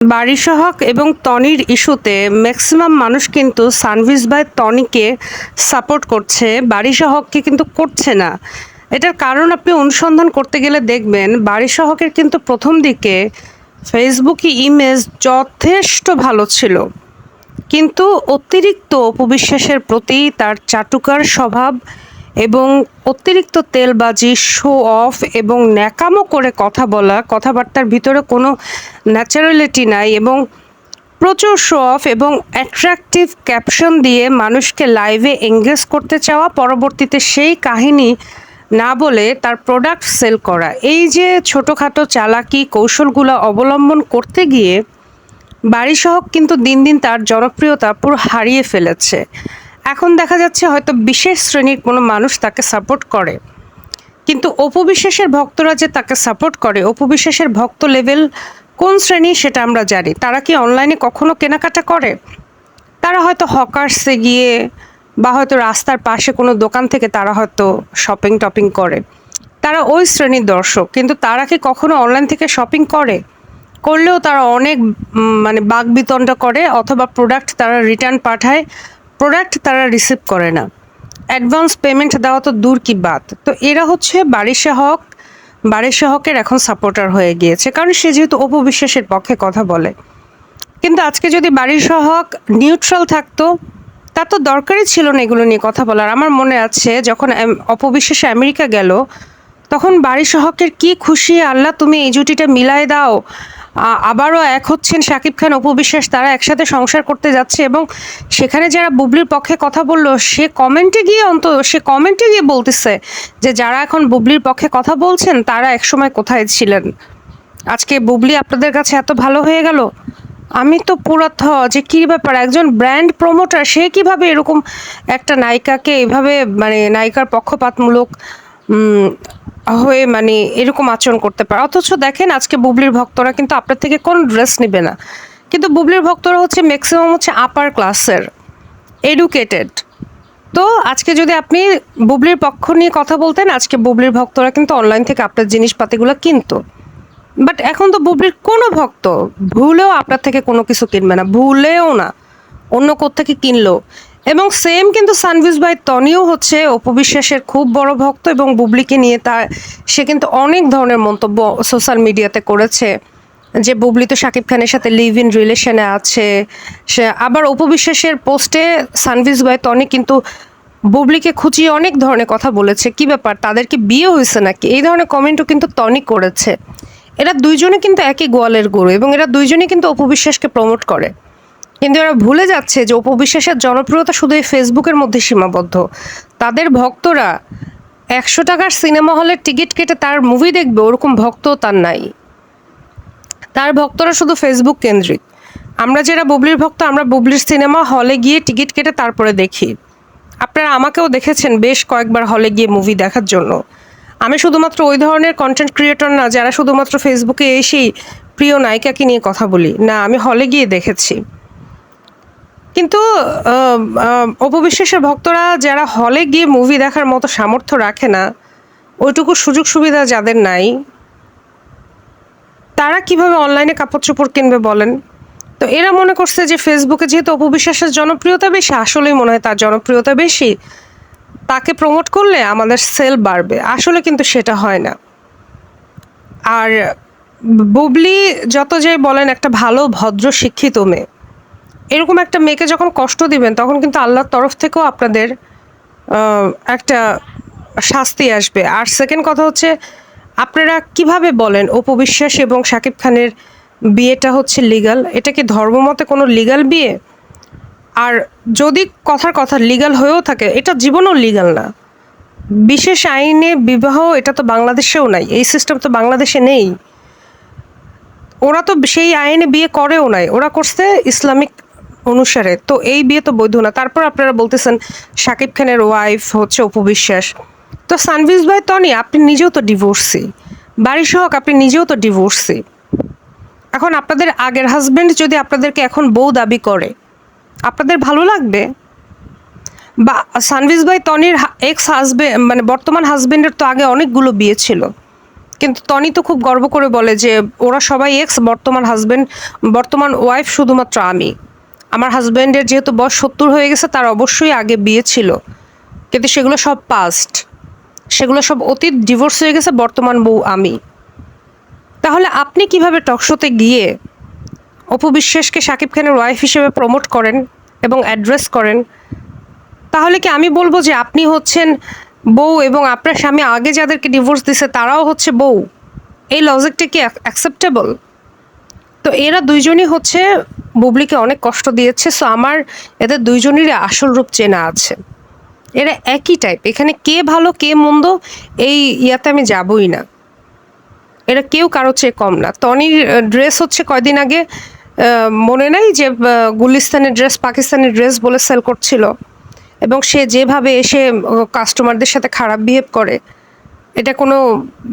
বারিসহক এবং টনির ইস্যুতে ম্যাক্সিমাম মানুষ কিন্তু সানভিস বাই টনিকে সাপোর্ট করছে বারিসহককে কিন্তু করছে না। এটার কারণ আপনি অনুসন্ধান করতে গেলে দেখবেন বারিসহকের কিন্তু প্রথম দিকে ফেসবুকে ইমেজ যথেষ্ট ভালো ছিল। কিন্তু অতিরিক্ত অপবিশ্বাসের প্রতি তার চাটুকার স্বভাব এবং অতিরিক্ত তেলবাজি শো অফ এবং ন্যাকামো করে কথা বলা, কথাবার্তার ভিতরে কোনো ন্যাচারালিটি নাই এবং প্রচুর শো অফ এবং অ্যাট্রাকটিভ ক্যাপশন দিয়ে মানুষকে লাইভে এঙ্গেজ করতে চাওয়া পরবর্তীতে সেই কাহিনী না বলে তার প্রোডাক্ট সেল করা। এই যে ছোটোখাটো চালাকি কৌশলগুলো অবলম্বন করতে গিয়ে বাড়িসহক কিন্তু দিন দিন তার জনপ্রিয়তা পুরো হারিয়ে ফেলেছে। এখন দেখা যাচ্ছে হয়তো বিশেষ শ্রেণির কোনো মানুষ তাকে সাপোর্ট করে। কিন্তু অপবিশ্বাসের ভক্তরা যে তাকে সাপোর্ট করে অপবিশ্বাসের ভক্ত লেভেল কোন শ্রেণি সেটা আমরা জানি। তারা কি অনলাইনে কখনো কেনাকাটা করে? তারা হয়তো হকার্সে গিয়ে বা হয়তো রাস্তার পাশে কোনো দোকান থেকে তারা হয়তো শপিং টপিং করে। তারা ওই শ্রেণির দর্শক, কিন্তু তারা কি কখনো অনলাইন থেকে শপিং করে? করলেও তারা অনেক মানে বাক বিতণ্ডা করে, অথবা প্রোডাক্ট তারা রিটার্ন পাঠায় প্রোডাক্ট তারা রিসিভ করে না। অ্যাডভান্স পেমেন্ট দেওয়া তো দূর কি বাদ তো এরা হচ্ছে বারিশাহক বারিশাহকের এখন সাপোর্টার হয়ে গিয়েছে, কারণ সে যেহেতু অপবিশ্বাসের পক্ষে কথা বলে। কিন্তু আজকে যদি বাড়ির সহক নিউট্রাল থাকতো তা তো দরকারই ছিল না এগুলো নিয়ে কথা বলার। আমার মনে আছে, যখন অপবিশ্বাসে আমেরিকা গেল, তখন বাড়ি সহকের কি খুশি, আল্লাহ তুমি এই জুটিটা মিলাই দাও আবারও এক হচ্ছেন শাকিব খান অপবিশ্বাস তারা একসাথে সংসার করতে যাচ্ছে এবং সেখানে যারা বুবলির পক্ষে কথা বলল, সে কমেন্টে গিয়ে অন্ত, সে কমেন্টে গিয়ে বলতেছে যে, যারা এখন বুবলির পক্ষে কথা বলছেন, তারা একসময় কোথায় ছিলেন? আজকে বুবলি আপনাদের কাছে এত ভালো হয়ে গেল? আমি তো পুরো থ যে কী ব্যাপার, একজন ব্র্যান্ড প্রমোটার সে কীভাবে এরকম একটা নায়িকাকে এভাবে মানে নায়িকার পক্ষপাতমূলক হয়ে মানে এরকম আচরণ করতে পারে। অথচ দেখেন আজকে বুবলির ভক্তরা কিন্তু আপনার থেকে কোনো ড্রেস নেবে না। কিন্তু বুবলির ভক্তরা হচ্ছে ম্যাক্সিমাম হচ্ছে আপার ক্লাসের এডুকেটেড তো আজকে যদি আপনি বুবলির পক্ষ নিয়ে কথা বলতেন, আজকে বুবলির ভক্তরা কিন্তু অনলাইন থেকে আপনার জিনিসপাতিগুলো কিনতো। বাট এখন তো বুবলির কোনো ভক্ত ভুলেও আপনার থেকে কোনো কিছু কিনবে না, ভুলেও না। অন্য কোত্থেকে কিনলো? এবং সেম কিন্তু সানভিস ভাই তনিও হচ্ছে অপবিশ্বাসের খুব বড় ভক্ত এবং বুবলিকে নিয়ে তার, সে কিন্তু অনেক ধরনের মন্তব্য সোশ্যাল মিডিয়াতে করেছে। যে বুবলি তো শাকিব খানের সাথে লিভ ইন রিলেশনে আছে। সে আবার অপবিশ্বাসের পোস্টে সানভিস ভাই তনি কিন্তু বুবলিকে খুঁচিয়ে অনেক ধরনের কথা বলেছে। কি ব্যাপার, তাদের কি বিয়ে হয়েছে নাকি? এই ধরনের কমেন্টও কিন্তু তনি করেছে। এরা দুইজনে কিন্তু একই গোয়ালের গরু এবং এরা দুইজনে কিন্তু অপবিশ্বাসকে প্রমোট করে। কিন্তু এরা ভুলে যাচ্ছে যে উপবিশ্বাসের জনপ্রিয়তা শুধু এই ফেসবুকের মধ্যে সীমাবদ্ধ। তাদের ভক্তরা একশো টাকার সিনেমা হলের টিকিট কেটে তার মুভি দেখবে, ওরকম ভক্ত তার নাই। তার ভক্তরা শুধু ফেসবুক কেন্দ্রিক। আমরা যারা বুবলির ভক্ত, আমরা বুবলির সিনেমা হলে গিয়ে টিকিট কেটে তারপরে দেখি। আপনারা আমাকেও দেখেছেন বেশ কয়েকবার হলে গিয়ে মুভি দেখার জন্য। আমি শুধুমাত্র ওই ধরনের কন্টেন্ট ক্রিয়েটর না, যারা শুধুমাত্র ফেসবুকে এসেই প্রিয় নায়িকাকে নিয়ে কথা বলি। না, আমি হলে গিয়ে দেখেছি। কিন্তু অপবিশ্বাসের ভক্তরা যারা হলে গিয়ে মুভি দেখার মতো সামর্থ্য রাখে না, ওইটুকু সুযোগ সুবিধা যাদের নাই, তারা কীভাবে অনলাইনে কাপড় চোপড় কিনবে বলেন? তো এরা মনে করছে যে ফেসবুকে যেহেতু অপবিশ্বাসের জনপ্রিয়তা বেশি, আসলেই মনে হয় তার জনপ্রিয়তা বেশি, তাকে প্রমোট করলে আমাদের সেল বাড়বে। আসলে কিন্তু সেটা হয় না। আর বুবলি যত যাই বলেন, একটা ভালো, ভদ্র, শিক্ষিত মেয়ে। এরকম একটা মেয়েকে যখন কষ্ট দিবেন, তখন কিন্তু আল্লাহর তরফ থেকেও আপনাদের একটা শাস্তি আসবে। আর সেকেন্ড কথা হচ্ছে, আপনারা কীভাবে বলেন অপবিশ্বাস এবং শাকিব খানের বিয়েটা হচ্ছে লিগাল এটা কি ধর্মমতে কোনো লিগাল বিয়ে? আর যদি কথার কথা লিগাল হয়েও থাকে, এটা জীবনেও লিগাল না। বিশেষ আইনে বিবাহ, এটা তো বাংলাদেশেও নাই, এই সিস্টেম তো বাংলাদেশে নেই। ওরা তো সেই আইনে বিয়ে করেও নাই। ওরা করছে ইসলামিক অনুসারে। তো এই বিয়ে তো বৈধ না। তারপর আপনারা বলতেছেন শাকিব খানের ওয়াইফ হচ্ছে অপবিশ্বাস তো সানভিস ভাই তনি আপনি নিজেও তো ডিভোর্সি বাড়ি সহক, আপনি নিজেও তো ডিভোর্সি এখন আপনাদের আগের হাজবেন্ড যদি আপনাদেরকে এখন বউ দাবি করে, আপনাদের ভালো লাগবে? বা সানভিস ভাই তনির এক্স হাজবেন্ড মানে বর্তমান হাজবেন্ডের তো আগে অনেকগুলো বিয়ে ছিল। কিন্তু টনি তো খুব গর্ব করে বলে যে, ওরা সবাই এক্স বর্তমান হাজবেন্ড বর্তমান ওয়াইফ শুধুমাত্র আমি। আমার হাজব্যান্ডের যেহেতু বয়স সত্তর হয়ে গেছে, তার অবশ্যই আগে বিয়ে ছিল। কিন্তু সেগুলো সব পাস্ট সেগুলো সব অতীত ডিভোর্স হয়ে গেছে, বর্তমান বউ আমি। তাহলে আপনি কীভাবে টকশোতে গিয়ে অপু বিশ্বাসকে শাকিব খানের ওয়াইফ হিসেবে প্রমোট করেন এবং অ্যাড্রেস করেন? তাহলে কি আমি বলব যে আপনি হচ্ছেন বউ এবং আপনার স্বামী আগে যাদেরকে ডিভোর্স দিছে, তারাও হচ্ছে বউ? এই লজিকটা কি অ্যাকসেপ্টেবল তো এরা দুইজনই হচ্ছে বুবলিকে অনেক কষ্ট দিয়েছে সো আমার এদের দুইজনেরই আসল রূপ চেনা আছে। এরা একই টাইপ এখানে কে ভালো, কে মন্দ, এই ইয়াতে আমি যাবই না। এরা কেউ কারও চেয়ে কম না। টনির ড্রেস হচ্ছে কয়দিন আগে মনে নাই যে গুলিস্তানের ড্রেস পাকিস্তানের ড্রেস বলে সেল করছিল? এবং সে যেভাবে এসে কাস্টমারদের সাথে খারাপ বিহেভ করে এটা কোনো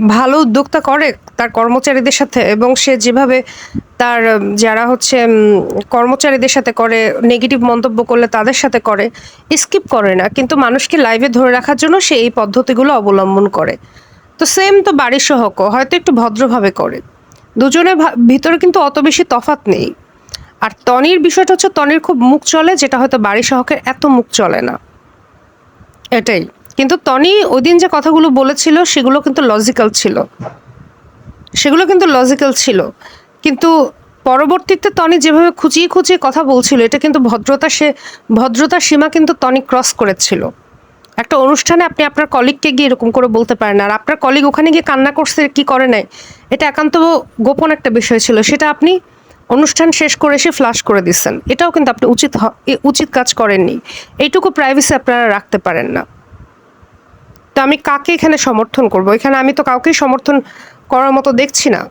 ভালো উদ্যোক্তা করে তার কর্মচারীদের সাথে এবং সে যেভাবে তার যারা হচ্ছে কর্মচারীদের সাথে করে নেগেটিভ মন্তব্য করলে তাদের সাথে করে স্কিপ করে না। কিন্তু মানুষকে লাইভে ধরে রাখার জন্য সে এই পদ্ধতিগুলো অবলম্বন করে। তো সেম তো বাড়ির সহকও, হয়তো একটু ভদ্রভাবে করে। দুজনের ভিতরে কিন্তু অত বেশি তফাত নেই। আর তনির বিষয়টা হচ্ছে, তনির খুব মুখ চলে, যেটা হয়তো বাড়ি সহকের এত মুখ চলে না। এটাই। কিন্তু টনি ওই দিন যে কথাগুলো বলেছিল, সেগুলো কিন্তু লজিক্যাল ছিল। সেগুলো কিন্তু লজিক্যাল ছিল। কিন্তু পরবর্তীতে টনি যেভাবে খুঁচিয়ে খুঁচিয়ে কথা বলছিল, এটা কিন্তু ভদ্রতা সে ভদ্রতার সীমা কিন্তু টনি ক্রস করেছিল। একটা অনুষ্ঠানে আপনি আপনার কলিগকে গিয়ে এরকম করে বলতে পারেন, আর আপনার কলিগ ওখানে গিয়ে কান্না করছে, কি করে নাই? এটা একান্ত গোপন একটা বিষয় ছিল। সেটা আপনি অনুষ্ঠান শেষ করে এসে ফ্লাশ করে দিচ্ছেন। এটাও কিন্তু আপনি উচিত উচিত কাজ করেননি। এইটুকু প্রাইভেসি আপনারা রাখতে পারেন না। তো আমি কাকে এখানে সমর্থন করব? এখানে আমি তো কাউকেই সমর্থন করার মতো দেখছি না।